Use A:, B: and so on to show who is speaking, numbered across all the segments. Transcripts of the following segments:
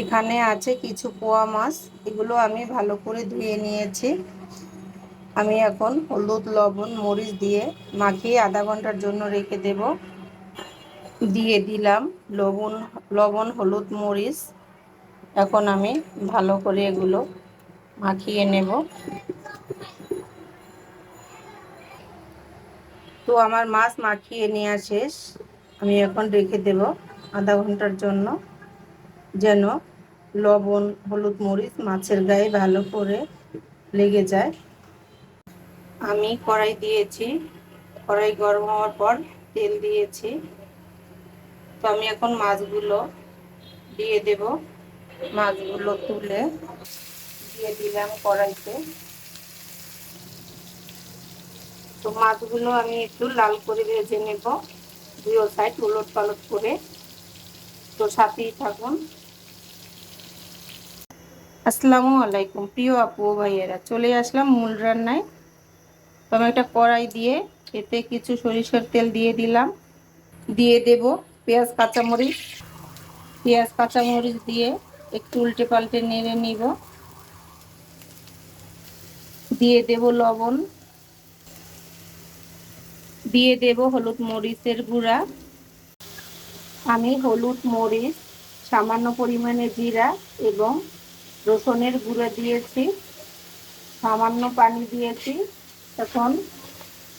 A: এখানে আছে কিছু পোয়া মাছ, এগুলো আমি ভালো করে ধুয়ে নিয়েছি। আমি এখন হলুদ, লবণ, মরিচ দিয়ে মাখিয়ে আধা ঘণ্টার জন্য রেখে দেব। দিয়ে দিলাম লবণ লবণ, হলুদ, মরিচ। এখন আমি ভালো করে এগুলো মাখিয়ে নেব। তো আমার মাছ মাখিয়ে নেওয়া শেষ। আমি এখন রেখে দেব আধা ঘণ্টার জন্য। যেন লবণ, হলুদ মরিচ মাছের গায়ে ভালো করে লেগে যায়। আমি কড়াই দিয়েছি। কড়াই গরম হওয়ার পর তেল দিয়েছি। তো আমি এখন মাছগুলো দিয়ে দেব। মাছগুলো তুলে দিয়ে দিলাম কড়াইতে। তো মাছগুলো আমি একটু লাল করে ভেজে নেব। দুই সাইড উলট পালট করে। তো সাথেই থাকুন। আসসালামু আলাইকুম। প্রিয় আপু ভাইয়েরা, চলে আসলাম মূল রান্নায়। তো আমি একটা কড়াই দিয়ে এতে কিছু সরিষার তেল দিয়ে দিলাম। দিয়ে দেব পেঁয়াজ কাঁচামরিচ। পেঁয়াজ কাঁচামরিচ দিয়ে একটু উল্টে পাল্টে নেড়ে নিব। দিয়ে দেব লবণ। দিয়ে দেব হলুদ মরিচের গুঁড়া। আমি হলুদ মরিচ, সামান্য পরিমাণে জিরা এবং রসুনের গুঁড়ো দিয়েছি, সামান্য পানি দিয়েছি তখন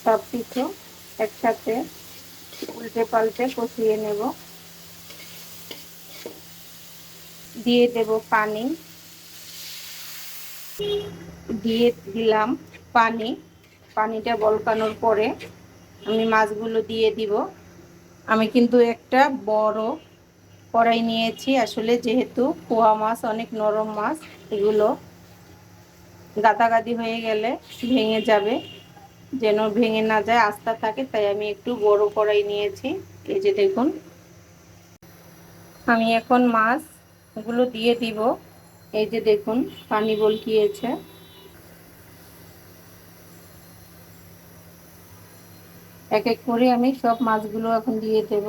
A: সব কিছু একসাথে উল্টে পাল্টে কষিয়ে নেব। দিয়ে দেব পানি। দিয়ে দিলাম পানি। পানিটা বলকানোর পরে আমি মাছগুলো দিয়ে দিব। আমি কিন্তু একটা বড় কড়াই নিয়েছি। আসলে যেহেতু পোয়া মাছ, অনেক নরম মাছ, এগুলো গাদাগাদি হয়ে গেলে ভেঙে যাবে। যেন ভেঙে না যায় আস্থা থাকে, তাই আমি একটু বড় কড়াই নিয়েছি। এই যে দেখুন। আমি এখন মাছগুলো দিয়ে দিব। এই যে দেখুন, পানি বলকিয়েছে। এক এক করে আমি সব মাছগুলো এখন দিয়ে দেব।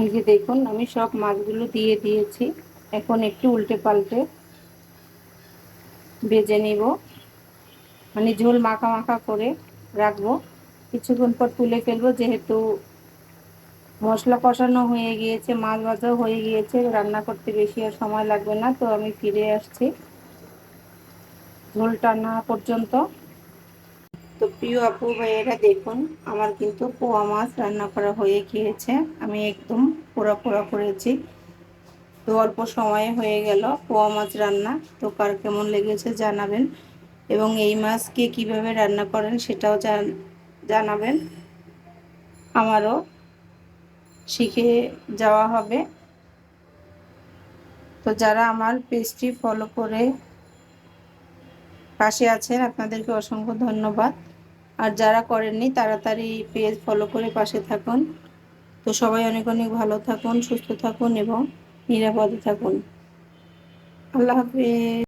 A: এই যে দেখুন, আমি সব মাছগুলো দিয়ে দিয়েছি। এখন একটু উল্টে পাল্টে বেজে নিব। মানে ঝোল মাখা মাখা করে রাখব। কিছুক্ষণ পর তুলে ফেলব, যেহেতু মশলা কষানো হয়ে গিয়েছে, মাছ ভাজাও হয়ে গিয়েছে, রান্না করতে বেশি আর সময় লাগবে না, তো আমি ফিরে আসছি। ঝোল টানা পর্যন্ত। তো প্রিয় আপু ভাইয়েরা, দেখুন, আমার কিন্তু পোয়া মাছ রান্না করা হয়ে গিয়েছে। আমি একদম পোড়া পোড়া করেছি। তো অল্প সময়ে হয়ে গেল পোয়া মাছ রান্না। তো কার কেমন লেগেছে জানাবেন। এবং এই মাছকে কীভাবে রান্না করেন সেটাও জানাবেন। আমারও শিখে যাওয়া হবে। তো যারা আমার পেজটি ফলো করে পাশে আছেন, আপনাদেরকে অসংখ্য ধন্যবাদ। আর যারা করেননি, তাড়াতাড়ি পেজ ফলো করে পাশে থাকুন। তো সবাই অনেক অনেক ভালো থাকুন, সুস্থ থাকুন এবং নিরাপদে থাকুন। আল্লাহ হাফিজ।